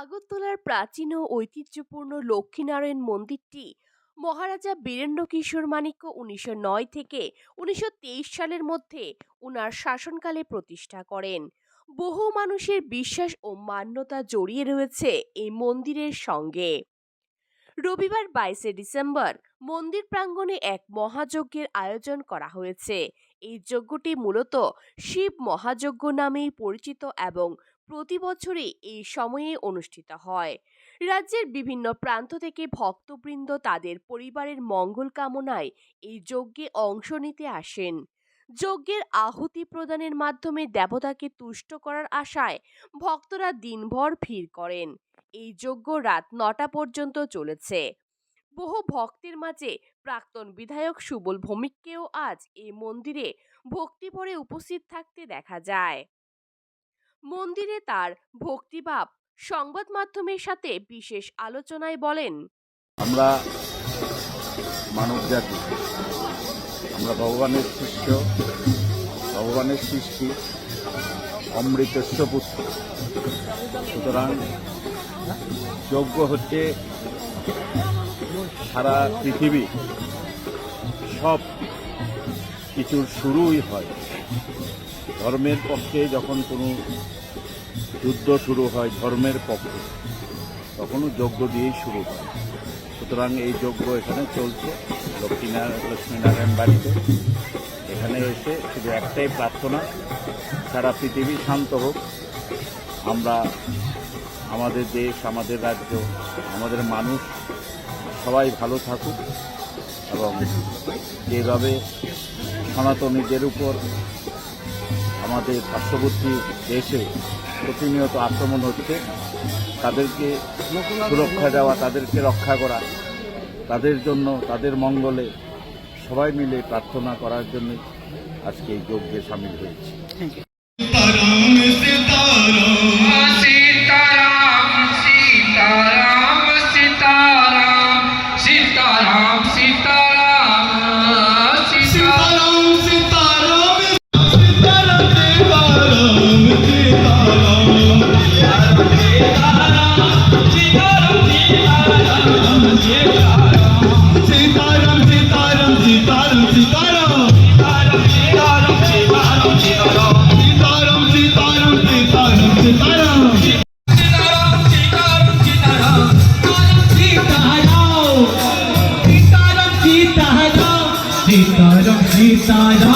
আগরতলার প্রাচীন ও ঐতিহ্যপূর্ণ লক্ষ্মীনারায়ণ মন্দিরটি মহারাজা বীরেন্দ্র কিশোর মাণিক্য উনিশশো নয় থেকে উনিশশো তেইশ সালের মধ্যে উনার শাসনকালে প্রতিষ্ঠা করেন। বহু মানুষের বিশ্বাস ও মান্যতা জড়িয়ে রয়েছে এই মন্দিরের সঙ্গে। রবিবার বাইশে ডিসেম্বর মন্দির প্রাঙ্গণে এক মহাযজ্ঞের আয়োজন করা হয়েছে। এই যজ্ঞটি মূলত শিব মহাযজ্ঞ নামেই পরিচিত এবং প্রতি বছরই এই সময়ে অনুষ্ঠিত হয়। রাজ্যের বিভিন্ন প্রান্ত থেকে ভক্তবৃন্দ তাদের পরিবারের মঙ্গল কামনায় এই যজ্ঞে অংশ নিতে আসেন। যজ্ঞের আহুতি প্রদানের মাধ্যমে দেবতাকে তুষ্ট করার আশায় ভক্তরা দিনভর ভিড় করেন। এই যজ্ঞ রাত নটা পর্যন্ত চলেছে। বহু ভক্তের মাঝে প্রাক্তন বিধায়ক সুবল ভৌমিককেও আজ এই মন্দিরে ভক্তিভরে উপস্থিত থাকতে দেখা যায়। মন্দিরে তার ভক্তিভাব সংবাদ মাধ্যমের সাথে বিশেষ আলোচনায় বলেন। আমরা মানব জাতি। আমরা ভগবানের শিষ্য, ভগবানের সৃষ্টি, অমৃতস্ব পুত্র। সুতরাং যজ্ঞ হচ্ছে সারা পৃথিবী সব কিছুর শুরুই হয়। ধর্মের পক্ষে যখন কোনো যুদ্ধ শুরু হয়, ধর্মের পক্ষে, তখনও যজ্ঞ দিয়েই শুরু হয়। সুতরাং এই যজ্ঞ এখানে চলছে লক্ষ্মীনারায়ণ লক্ষ্মীনারায়ণ বাড়িতে। এখানে এসে শুধু একটাই প্রার্থনা, সারা পৃথিবী শান্ত হোক। আমরা, আমাদের দেশ, আমাদের রাজ্য, আমাদের মানুষ, সবাই ভালো থাকুক এবং যেভাবে সনাতনীদের উপর আমাদের পার্শ্ববর্তী দেশে প্রতিনিয়ত আক্রমণ হচ্ছে। তাদেরকে সুরক্ষা দেওয়া, তাদেরকে রক্ষা করা, তাদের জন্য, তাদের মঙ্গলে সবাই মিলে প্রার্থনা করার জন্য আজকে এই যজ্ঞে সামিল হয়েছি। side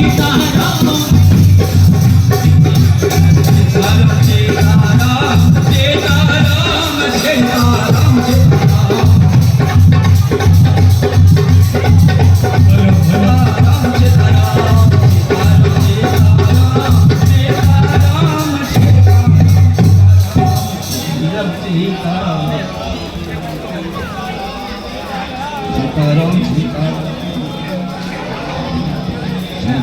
比大海辽阔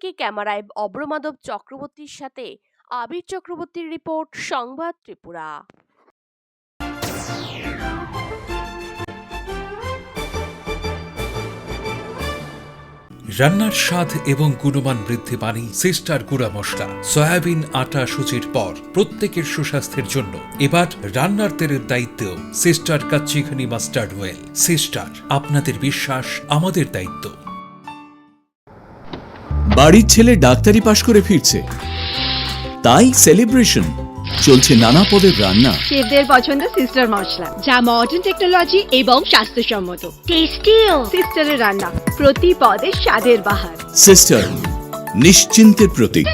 ক্যামেরায় অব্রমাদব চক্রবর্তীর সাথে আবির চক্রবর্তীর রিপোর্ট, সংবাদ ত্রিপুরা। রান্নার স্বাদ এবং গুণমান বৃদ্ধি পানি সিস্টার গুঁড়া মশলা, সয়াবিন, আটা সুচির পর প্রত্যেকের সুস্বাস্থ্যের জন্য। এবার রান্নার তেলের দায়িত্বেও সিস্টার কাচ্চিখানি মাস্টার্ড ওয়েল। সিস্টার, আপনাদের বিশ্বাস আমাদের দায়িত্ব। বাড়ির ছেলে ডাক্তারি পাশ করে ফিরছে। তাই সেলিব্রেশন চলছে নানা পদের রান্না। শেফদের পছন্দ সিস্টার মশলা যা মডার্ন টেকনোলজি এবং স্বাস্থ্যসম্মত। টেস্টিও সিস্টারের রান্না প্রতি পদে স্বাদের বাহার। সিস্টার নিশ্চিন্তের প্রতীক।